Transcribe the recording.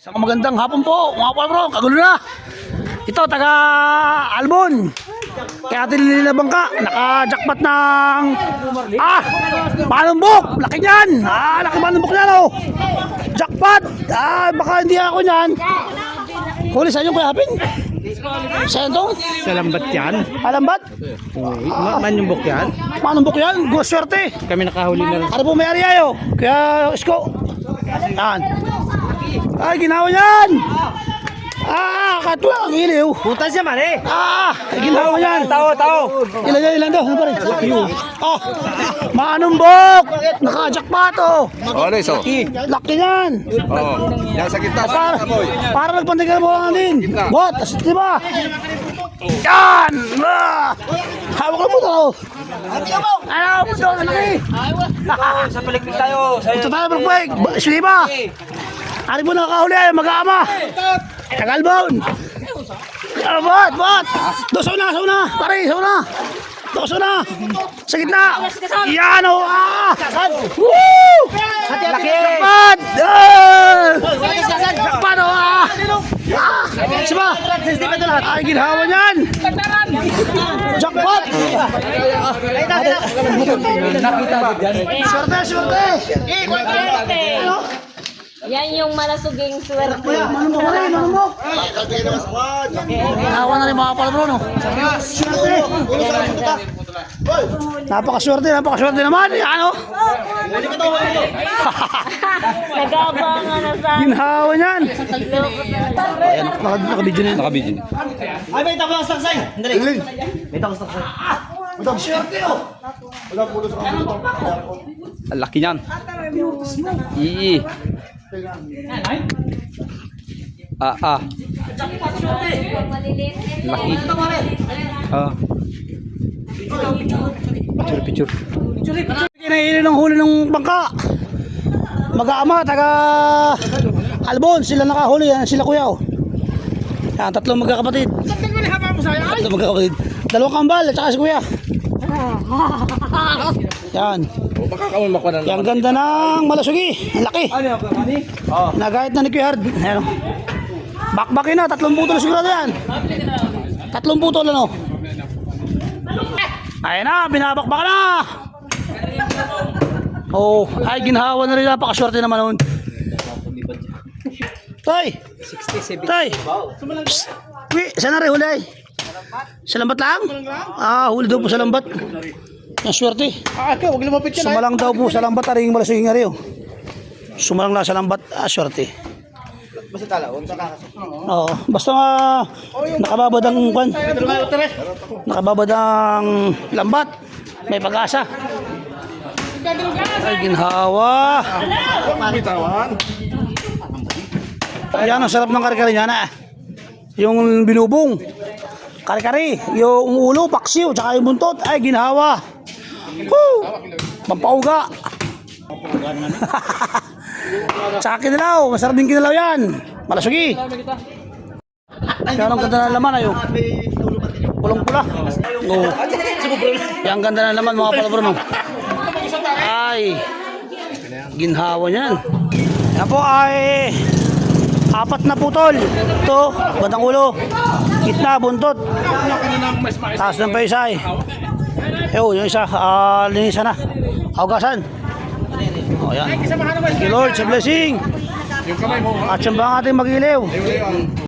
Isang magandang hapon po, mga bro, kagulo na. Ito, taga Albon. Kaya atin nililabang ka, naka-jackpot ng... Ah! Manumbok! Laki niyan! Ah, laki manumbok niyan, oh! Jackpot! Ah, baka hindi ako niyan. Huli sa inyo, Kuya Hapin? Sa inyo tong? Sa lambat yan. Alambat? Ma manyumbok yan. Manumbok yan, gusto swerte. Kami nakahuli na rin. Ano po may-ari ayo? Kaya, Isko. Yan. Ay, ginawa niyan! Ah, katwa ang iliw. Putas siya mali. Ah, ginawa niyan. Tao, tao. Ilan yan, ilan daw? Ano pa rin? Oh, manumbok! Naka-jackpot, oh. Oh, ano iso? Laki yan. Oo. Yan sa gitna. Para, para nagpantigal mo lang din. What? As, di ba? Yan! Ah! Hawak ito. Ano po ito? Ano laki? Sa palikpik tayo. Ito tayo, Brookweg. Sliba. Ano po nakakahuli ay mag-aama? Tagalbon. Bot, bot. Doon sa una, sa una. Pare, sa una. Doon sa una. Sa gitna. Yan o. Ah. Woo! Laki. Bot. Ah. Jackpot o. Ah. Ah. Siba. Ay, ginawa niyan. Jackpot. Swerte, swerte. Ano? Yan yung malasuging swerte. Kuya, manumok rin, manumok. Ginawa na rin mga palabro, no? Swerte. Napakaswerte, napakaswerte naman. Ano? Nagabangan na sa Ginhawa niyan. Ayan, naka- nakabidyo na yan. Nakabidyo. Ay, may tapos sa saksay. Dali. May tapos sa saksay. Swerte, oh. Ang laki niyan. Ii. Ah, ah. Laki. Ah. Picture, picture. Kinainin ng huli ng bangka. Mag-aama, taga Albon, sila nakahuli, yan, sila kuya. Oh. Yan, tatlong magkakapatid. Tatlong magkakapatid. Dalawang kambal, at saka si kuya. Yan. Kami makuha na Yang ganda ng malasugi. Ang laki. Oh. Nagahit na ni Kuya Hard. Ayan o. Bakbakin na. Tatlong puto na sigurado yan. Tatlong puto lang o. Ayan na. Binabakbak na. Oh, ay ginhawa na rin. Napakaswerte naman nun. Tay! Tay! Psst! Uy, saan na rin huli? Sa lambat lang? Ah, huli daw po sa lambat. Ang swerte. Ah, ikaw, huwag lumapit ka na. Sumalang daw po sa lambat, aring malasuging nga rin. oh. Sumalang lang sa lambat, ah, swerte. Basta tala, huwag ka kakasok. Oo, basta uh, nakababad ang kwan, nakababad ang lambat, may pag-asa. Ay, ginhawa. Ayan, ang sarap ng kare-kare niya na. Yung binubong. Kare-kare, yung ulo, paksiw, tsaka yung buntot, ay ginhawa. Woo! Pampauga. Tsaka kinilaw, masarap din kinilaw yan. Malasugi. Yan ang ganda na laman ayo. Pulong pula. Ang ganda na laman mga palabro no. Ay. Ginhawa niyan. Yan po ay apat na putol. Ito, bandang ulo. Gitna, buntot. Taas ng pa isa eh. Yo, yung isa, ah, linisan na. Hugasan. O yan. Thank you Lord sa blessing. At siyang ba ang ating mag-ilaw.